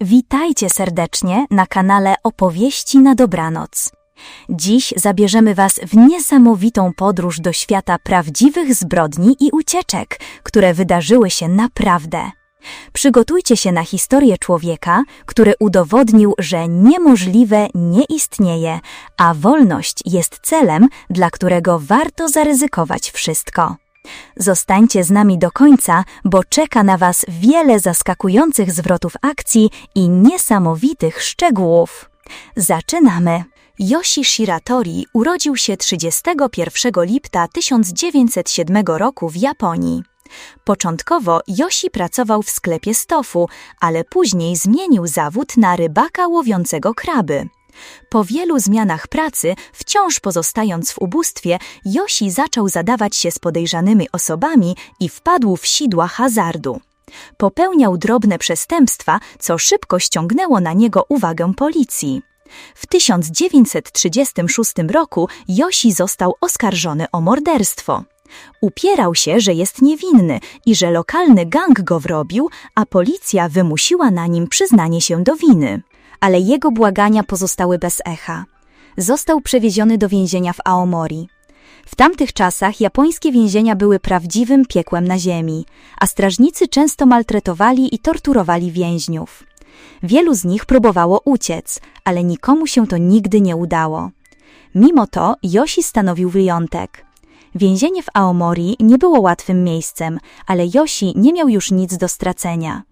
Witajcie serdecznie na kanale Opowieści na Dobranoc. Dziś zabierzemy Was w niesamowitą podróż do świata prawdziwych zbrodni i ucieczek, które wydarzyły się naprawdę. Przygotujcie się na historię człowieka, który udowodnił, że niemożliwe nie istnieje, a wolność jest celem, dla którego warto zaryzykować wszystko. Zostańcie z nami do końca, bo czeka na Was wiele zaskakujących zwrotów akcji i niesamowitych szczegółów. Zaczynamy! Yoshi Shiratori urodził się 31 lipca 1907 roku w Japonii. Początkowo Yoshi pracował w sklepie stofu, ale później zmienił zawód na rybaka łowiącego kraby. Po wielu zmianach pracy, wciąż pozostając w ubóstwie, Yoshi zaczął zadawać się z podejrzanymi osobami i wpadł w sidła hazardu. Popełniał drobne przestępstwa, co szybko ściągnęło na niego uwagę policji. W 1936 roku Yoshi został oskarżony o morderstwo. Upierał się, że jest niewinny i że lokalny gang go wrobił, a policja wymusiła na nim przyznanie się do winy ale jego błagania pozostały bez echa. Został przewieziony do więzienia w Aomori. W tamtych czasach japońskie więzienia były prawdziwym piekłem na ziemi, a strażnicy często maltretowali i torturowali więźniów. Wielu z nich próbowało uciec, ale nikomu się to nigdy nie udało. Mimo to Yoshi stanowił wyjątek. Więzienie w Aomori nie było łatwym miejscem, ale Yoshi nie miał już nic do stracenia.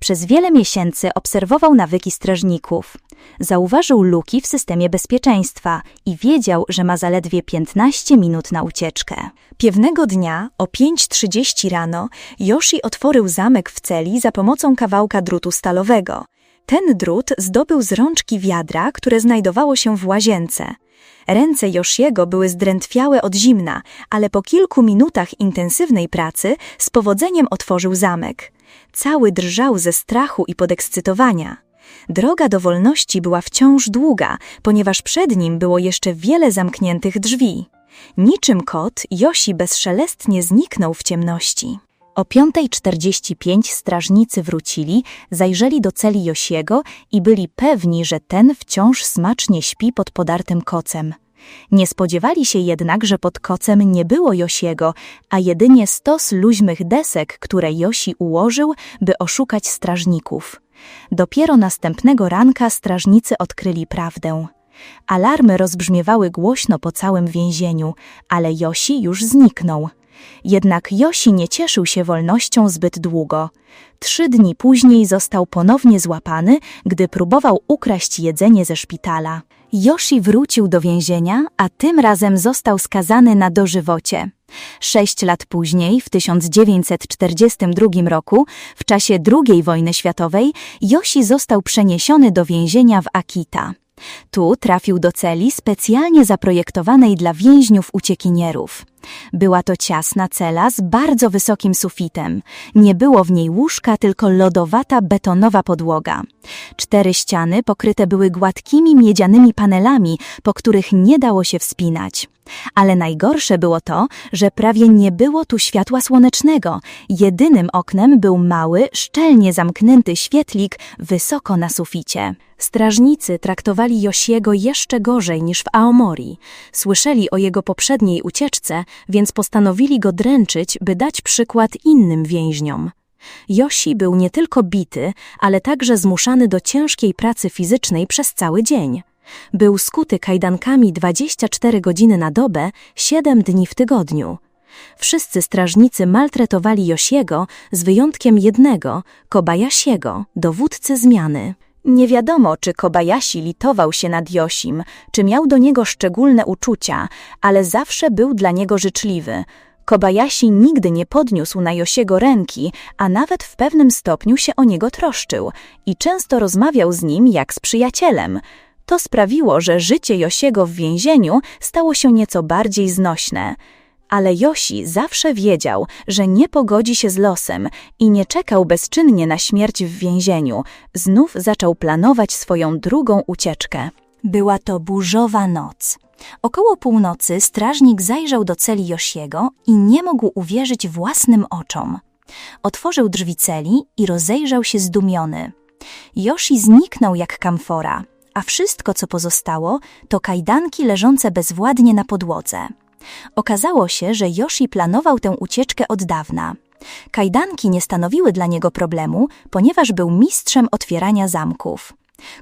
Przez wiele miesięcy obserwował nawyki strażników. Zauważył luki w systemie bezpieczeństwa i wiedział, że ma zaledwie 15 minut na ucieczkę. Piewnego dnia o 5.30 rano Yoshi otworzył zamek w celi za pomocą kawałka drutu stalowego. Ten drut zdobył z rączki wiadra, które znajdowało się w łazience. Ręce Joshiego były zdrętwiałe od zimna, ale po kilku minutach intensywnej pracy z powodzeniem otworzył zamek. Cały drżał ze strachu i podekscytowania. Droga do wolności była wciąż długa, ponieważ przed nim było jeszcze wiele zamkniętych drzwi. Niczym kot, Josi bezszelestnie zniknął w ciemności. O 5.45 strażnicy wrócili, zajrzeli do celi Josiego i byli pewni, że ten wciąż smacznie śpi pod podartym kocem. Nie spodziewali się jednak, że pod kocem nie było Josiego, a jedynie stos luźmych desek, które Josi ułożył, by oszukać strażników. Dopiero następnego ranka strażnicy odkryli prawdę. Alarmy rozbrzmiewały głośno po całym więzieniu, ale Josi już zniknął. Jednak Josi nie cieszył się wolnością zbyt długo. Trzy dni później został ponownie złapany, gdy próbował ukraść jedzenie ze szpitala. Yoshi wrócił do więzienia, a tym razem został skazany na dożywocie. Sześć lat później, w 1942 roku, w czasie II wojny światowej, Yoshi został przeniesiony do więzienia w Akita. Tu trafił do celi specjalnie zaprojektowanej dla więźniów uciekinierów. Była to ciasna cela z bardzo wysokim sufitem. Nie było w niej łóżka, tylko lodowata betonowa podłoga. Cztery ściany pokryte były gładkimi miedzianymi panelami, po których nie dało się wspinać. Ale najgorsze było to, że prawie nie było tu światła słonecznego. Jedynym oknem był mały, szczelnie zamknięty świetlik wysoko na suficie. Strażnicy traktowali Josiego jeszcze gorzej niż w Aomori. Słyszeli o jego poprzedniej ucieczce, więc postanowili go dręczyć, by dać przykład innym więźniom. Josi był nie tylko bity, ale także zmuszany do ciężkiej pracy fizycznej przez cały dzień. Był skuty kajdankami 24 godziny na dobę, 7 dni w tygodniu. Wszyscy strażnicy maltretowali Josiego z wyjątkiem jednego, Kobayasiego, dowódcy zmiany. Nie wiadomo, czy Kobayashi litował się nad Josim, czy miał do niego szczególne uczucia, ale zawsze był dla niego życzliwy. Kobayashi nigdy nie podniósł na Josiego ręki, a nawet w pewnym stopniu się o niego troszczył i często rozmawiał z nim jak z przyjacielem. To sprawiło, że życie Josiego w więzieniu stało się nieco bardziej znośne. Ale Josi zawsze wiedział, że nie pogodzi się z losem i nie czekał bezczynnie na śmierć w więzieniu. Znów zaczął planować swoją drugą ucieczkę. Była to burzowa noc. Około północy strażnik zajrzał do celi Josiego i nie mógł uwierzyć własnym oczom. Otworzył drzwi celi i rozejrzał się zdumiony. Yoshi zniknął jak kamfora, a wszystko, co pozostało, to kajdanki leżące bezwładnie na podłodze. Okazało się, że Yoshi planował tę ucieczkę od dawna. Kajdanki nie stanowiły dla niego problemu, ponieważ był mistrzem otwierania zamków.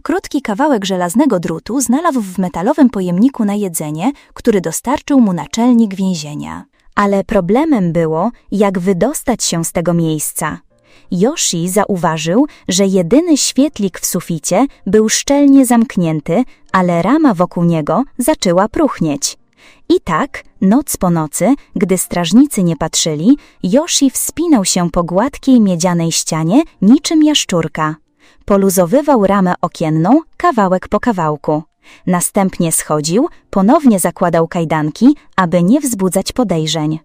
Krótki kawałek żelaznego drutu znalazł w metalowym pojemniku na jedzenie, który dostarczył mu naczelnik więzienia. Ale problemem było, jak wydostać się z tego miejsca. Yoshi zauważył, że jedyny świetlik w suficie był szczelnie zamknięty, ale rama wokół niego zaczęła próchnieć. I tak, noc po nocy, gdy strażnicy nie patrzyli, Yoshi wspinał się po gładkiej miedzianej ścianie niczym jaszczurka. Poluzowywał ramę okienną kawałek po kawałku. Następnie schodził, ponownie zakładał kajdanki, aby nie wzbudzać podejrzeń.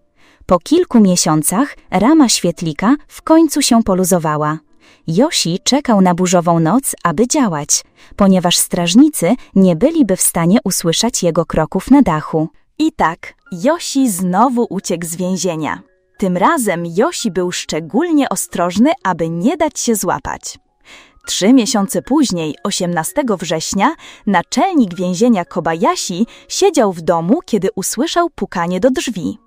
Po kilku miesiącach rama świetlika w końcu się poluzowała. Yoshi czekał na burzową noc, aby działać, ponieważ strażnicy nie byliby w stanie usłyszeć jego kroków na dachu. I tak, Yoshi znowu uciekł z więzienia. Tym razem Yoshi był szczególnie ostrożny, aby nie dać się złapać. Trzy miesiące później, 18 września, naczelnik więzienia Kobayashi siedział w domu, kiedy usłyszał pukanie do drzwi.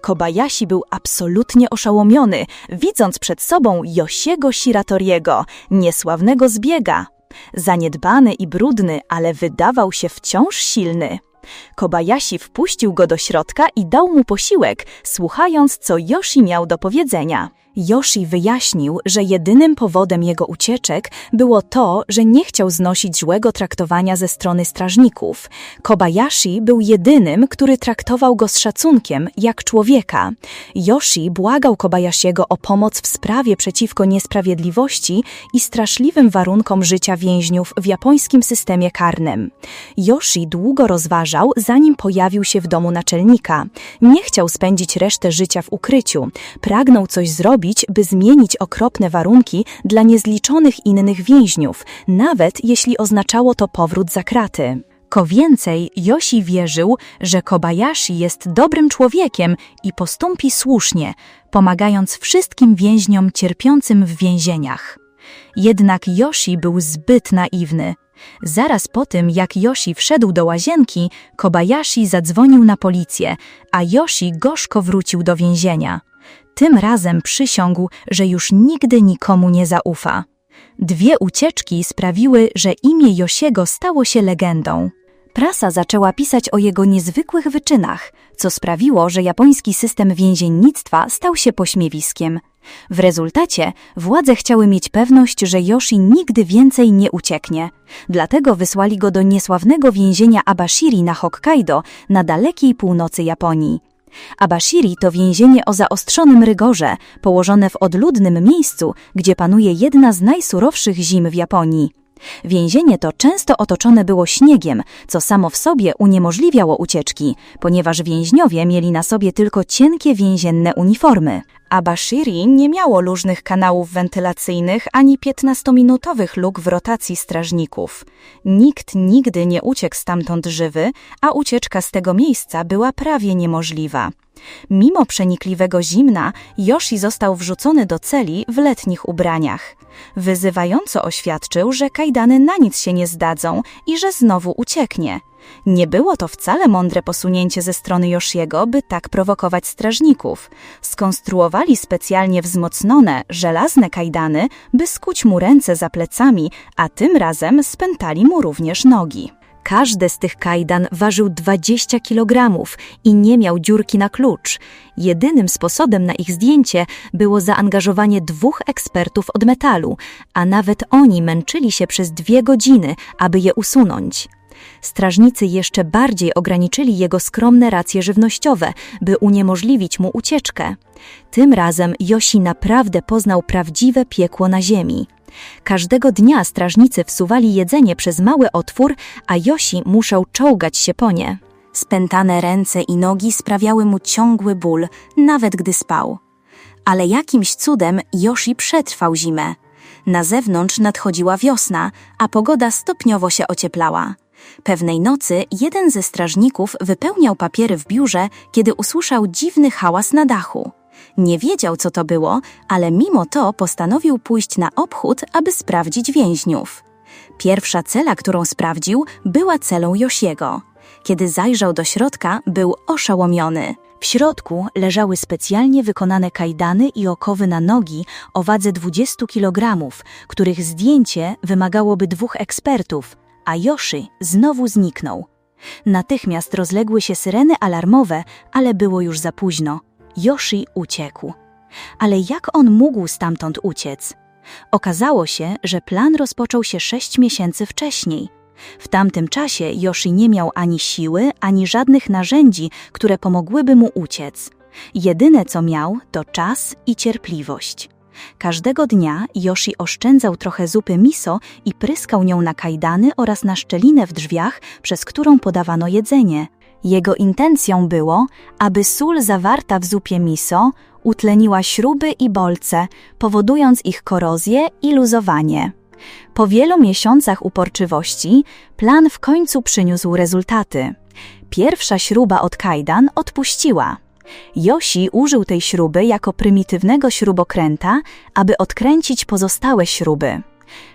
Kobayashi był absolutnie oszołomiony, widząc przed sobą Yosiego Shiratoriego, niesławnego zbiega. Zaniedbany i brudny, ale wydawał się wciąż silny. Kobayashi wpuścił go do środka i dał mu posiłek, słuchając, co Yoshi miał do powiedzenia. Yoshi wyjaśnił, że jedynym powodem jego ucieczek było to, że nie chciał znosić złego traktowania ze strony strażników. Kobayashi był jedynym, który traktował go z szacunkiem, jak człowieka. Yoshi błagał Kobayashiego o pomoc w sprawie przeciwko niesprawiedliwości i straszliwym warunkom życia więźniów w japońskim systemie karnym. Yoshi długo rozważał, zanim pojawił się w domu naczelnika. Nie chciał spędzić resztę życia w ukryciu. Pragnął coś zrobić, by zmienić okropne warunki dla niezliczonych innych więźniów, nawet jeśli oznaczało to powrót za kraty. Co więcej, Yoshi wierzył, że Kobayashi jest dobrym człowiekiem i postąpi słusznie, pomagając wszystkim więźniom cierpiącym w więzieniach. Jednak Yoshi był zbyt naiwny. Zaraz po tym, jak Yoshi wszedł do łazienki, Kobayashi zadzwonił na policję, a Yoshi gorzko wrócił do więzienia. Tym razem przysiągł, że już nigdy nikomu nie zaufa. Dwie ucieczki sprawiły, że imię Josiego stało się legendą. Prasa zaczęła pisać o jego niezwykłych wyczynach, co sprawiło, że japoński system więziennictwa stał się pośmiewiskiem. W rezultacie władze chciały mieć pewność, że Yoshi nigdy więcej nie ucieknie. Dlatego wysłali go do niesławnego więzienia Abashiri na Hokkaido, na dalekiej północy Japonii. Abashiri to więzienie o zaostrzonym rygorze, położone w odludnym miejscu, gdzie panuje jedna z najsurowszych zim w Japonii. Więzienie to często otoczone było śniegiem, co samo w sobie uniemożliwiało ucieczki, ponieważ więźniowie mieli na sobie tylko cienkie więzienne uniformy. Abashiri nie miało luźnych kanałów wentylacyjnych ani 15-minutowych luk w rotacji strażników. Nikt nigdy nie uciekł stamtąd żywy, a ucieczka z tego miejsca była prawie niemożliwa. Mimo przenikliwego zimna, Yoshi został wrzucony do celi w letnich ubraniach. Wyzywająco oświadczył, że kajdany na nic się nie zdadzą i że znowu ucieknie. Nie było to wcale mądre posunięcie ze strony Joshiego, by tak prowokować strażników. Skonstruowali specjalnie wzmocnione, żelazne kajdany, by skuć mu ręce za plecami, a tym razem spętali mu również nogi. Każdy z tych kajdan ważył 20 kg i nie miał dziurki na klucz. Jedynym sposobem na ich zdjęcie było zaangażowanie dwóch ekspertów od metalu, a nawet oni męczyli się przez dwie godziny, aby je usunąć. Strażnicy jeszcze bardziej ograniczyli jego skromne racje żywnościowe, by uniemożliwić mu ucieczkę. Tym razem Josi naprawdę poznał prawdziwe piekło na ziemi. Każdego dnia strażnicy wsuwali jedzenie przez mały otwór, a Josi musiał czołgać się po nie. Spętane ręce i nogi sprawiały mu ciągły ból, nawet gdy spał. Ale jakimś cudem Josi przetrwał zimę. Na zewnątrz nadchodziła wiosna, a pogoda stopniowo się ocieplała. Pewnej nocy jeden ze strażników wypełniał papiery w biurze, kiedy usłyszał dziwny hałas na dachu. Nie wiedział, co to było, ale mimo to postanowił pójść na obchód, aby sprawdzić więźniów. Pierwsza cela, którą sprawdził, była celą Josiego. Kiedy zajrzał do środka, był oszołomiony. W środku leżały specjalnie wykonane kajdany i okowy na nogi o wadze 20 kg, których zdjęcie wymagałoby dwóch ekspertów, a Joszy znowu zniknął. Natychmiast rozległy się syreny alarmowe, ale było już za późno. Joshi uciekł. Ale jak on mógł stamtąd uciec? Okazało się, że plan rozpoczął się sześć miesięcy wcześniej. W tamtym czasie Yoshi nie miał ani siły, ani żadnych narzędzi, które pomogłyby mu uciec. Jedyne co miał to czas i cierpliwość. Każdego dnia Yoshi oszczędzał trochę zupy miso i pryskał nią na kajdany oraz na szczelinę w drzwiach, przez którą podawano jedzenie. Jego intencją było, aby sól zawarta w zupie miso utleniła śruby i bolce, powodując ich korozję i luzowanie. Po wielu miesiącach uporczywości plan w końcu przyniósł rezultaty. Pierwsza śruba od kajdan odpuściła. Josi użył tej śruby jako prymitywnego śrubokręta, aby odkręcić pozostałe śruby.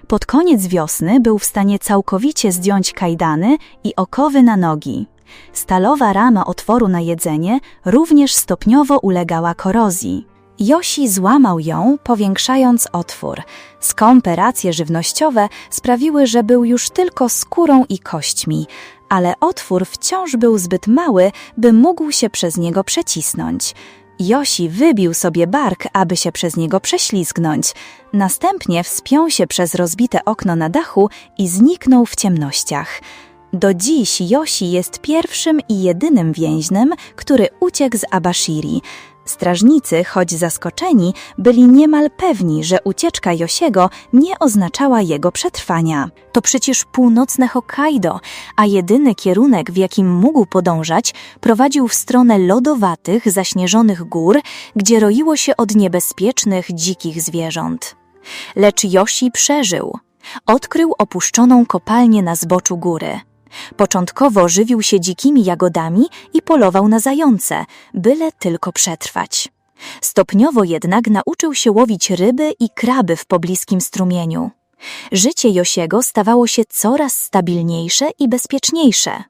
Pod koniec wiosny był w stanie całkowicie zdjąć kajdany i okowy na nogi. Stalowa rama otworu na jedzenie również stopniowo ulegała korozji. Josi złamał ją, powiększając otwór. Skąpe racje żywnościowe sprawiły, że był już tylko skórą i kośćmi, ale otwór wciąż był zbyt mały, by mógł się przez niego przecisnąć. Josi wybił sobie bark, aby się przez niego prześlizgnąć. Następnie wspiął się przez rozbite okno na dachu i zniknął w ciemnościach. Do dziś Josi jest pierwszym i jedynym więźniem, który uciekł z Abashiri. Strażnicy, choć zaskoczeni, byli niemal pewni, że ucieczka Josiego nie oznaczała jego przetrwania. To przecież północne Hokkaido, a jedyny kierunek, w jakim mógł podążać, prowadził w stronę lodowatych, zaśnieżonych gór, gdzie roiło się od niebezpiecznych, dzikich zwierząt. Lecz Josi przeżył. Odkrył opuszczoną kopalnię na zboczu góry. Początkowo żywił się dzikimi jagodami i polował na zające, byle tylko przetrwać. Stopniowo jednak nauczył się łowić ryby i kraby w pobliskim strumieniu. Życie Josiego stawało się coraz stabilniejsze i bezpieczniejsze.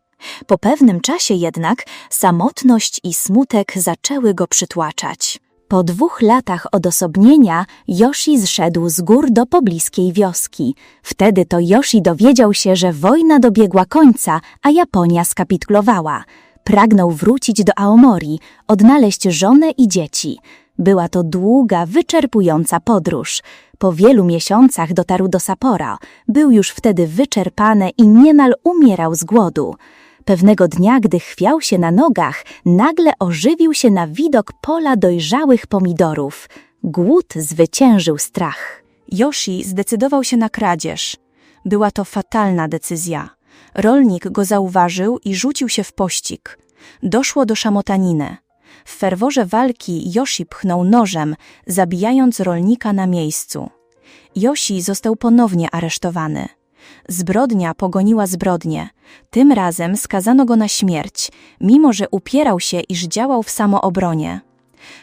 Po pewnym czasie jednak samotność i smutek zaczęły go przytłaczać. Po dwóch latach odosobnienia Yoshi zszedł z gór do pobliskiej wioski. Wtedy to Yoshi dowiedział się, że wojna dobiegła końca, a Japonia skapitulowała. Pragnął wrócić do Aomori, odnaleźć żonę i dzieci. Była to długa, wyczerpująca podróż. Po wielu miesiącach dotarł do Sapporo. Był już wtedy wyczerpany i niemal umierał z głodu. Pewnego dnia, gdy chwiał się na nogach, nagle ożywił się na widok pola dojrzałych pomidorów. Głód zwyciężył strach. Yoshi zdecydował się na kradzież. Była to fatalna decyzja. Rolnik go zauważył i rzucił się w pościg. Doszło do szamotaniny. W ferworze walki Yoshi pchnął nożem, zabijając rolnika na miejscu. Yoshi został ponownie aresztowany. Zbrodnia pogoniła zbrodnię. Tym razem skazano go na śmierć, mimo że upierał się, iż działał w samoobronie.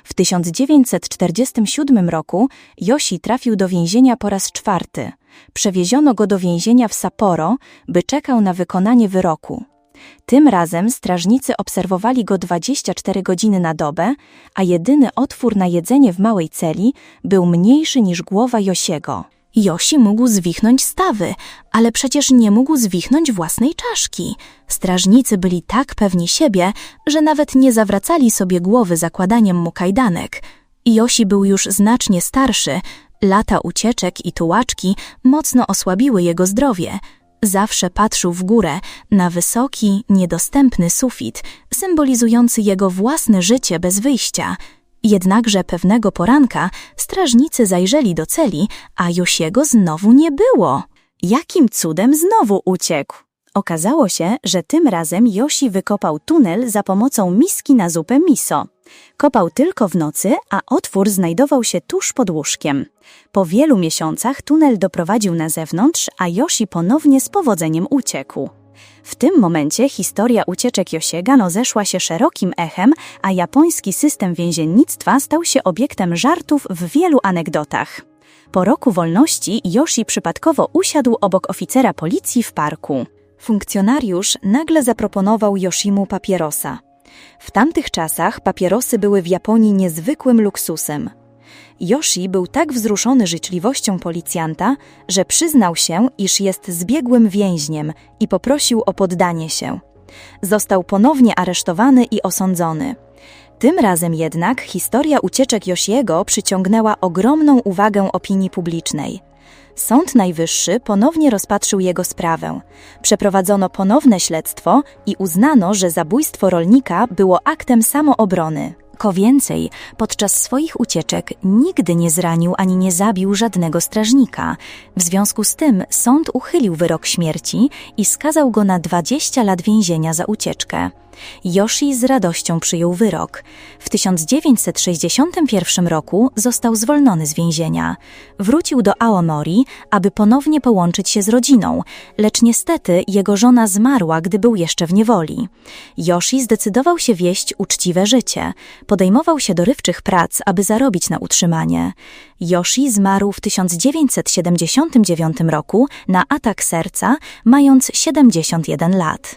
W 1947 roku Josi trafił do więzienia po raz czwarty. Przewieziono go do więzienia w Sapporo, by czekał na wykonanie wyroku. Tym razem strażnicy obserwowali go 24 godziny na dobę, a jedyny otwór na jedzenie w małej celi był mniejszy niż głowa Josiego. Josi mógł zwichnąć stawy, ale przecież nie mógł zwichnąć własnej czaszki. Strażnicy byli tak pewni siebie, że nawet nie zawracali sobie głowy zakładaniem mu kajdanek. Josi był już znacznie starszy, lata ucieczek i tułaczki mocno osłabiły jego zdrowie. Zawsze patrzył w górę, na wysoki, niedostępny sufit, symbolizujący jego własne życie bez wyjścia – Jednakże pewnego poranka strażnicy zajrzeli do celi, a Josiego znowu nie było. Jakim cudem znowu uciekł? Okazało się, że tym razem Josi wykopał tunel za pomocą miski na zupę miso. Kopał tylko w nocy, a otwór znajdował się tuż pod łóżkiem. Po wielu miesiącach tunel doprowadził na zewnątrz, a Josi ponownie z powodzeniem uciekł. W tym momencie historia ucieczek Yosiego rozeszła się szerokim echem, a japoński system więziennictwa stał się obiektem żartów w wielu anegdotach. Po roku wolności Yoshi przypadkowo usiadł obok oficera policji w parku. Funkcjonariusz nagle zaproponował Yoshimu papierosa. W tamtych czasach papierosy były w Japonii niezwykłym luksusem. Yoshi był tak wzruszony życzliwością policjanta, że przyznał się, iż jest zbiegłym więźniem i poprosił o poddanie się. Został ponownie aresztowany i osądzony. Tym razem jednak historia ucieczek Yoshiego przyciągnęła ogromną uwagę opinii publicznej. Sąd Najwyższy ponownie rozpatrzył jego sprawę. Przeprowadzono ponowne śledztwo i uznano, że zabójstwo rolnika było aktem samoobrony. Co więcej, podczas swoich ucieczek nigdy nie zranił ani nie zabił żadnego strażnika. W związku z tym sąd uchylił wyrok śmierci i skazał go na 20 lat więzienia za ucieczkę. Yoshi z radością przyjął wyrok. W 1961 roku został zwolniony z więzienia. Wrócił do Aomori, aby ponownie połączyć się z rodziną, lecz niestety jego żona zmarła, gdy był jeszcze w niewoli. Yoshi zdecydował się wieść uczciwe życie. Podejmował się dorywczych prac, aby zarobić na utrzymanie. Yoshi zmarł w 1979 roku na atak serca, mając 71 lat.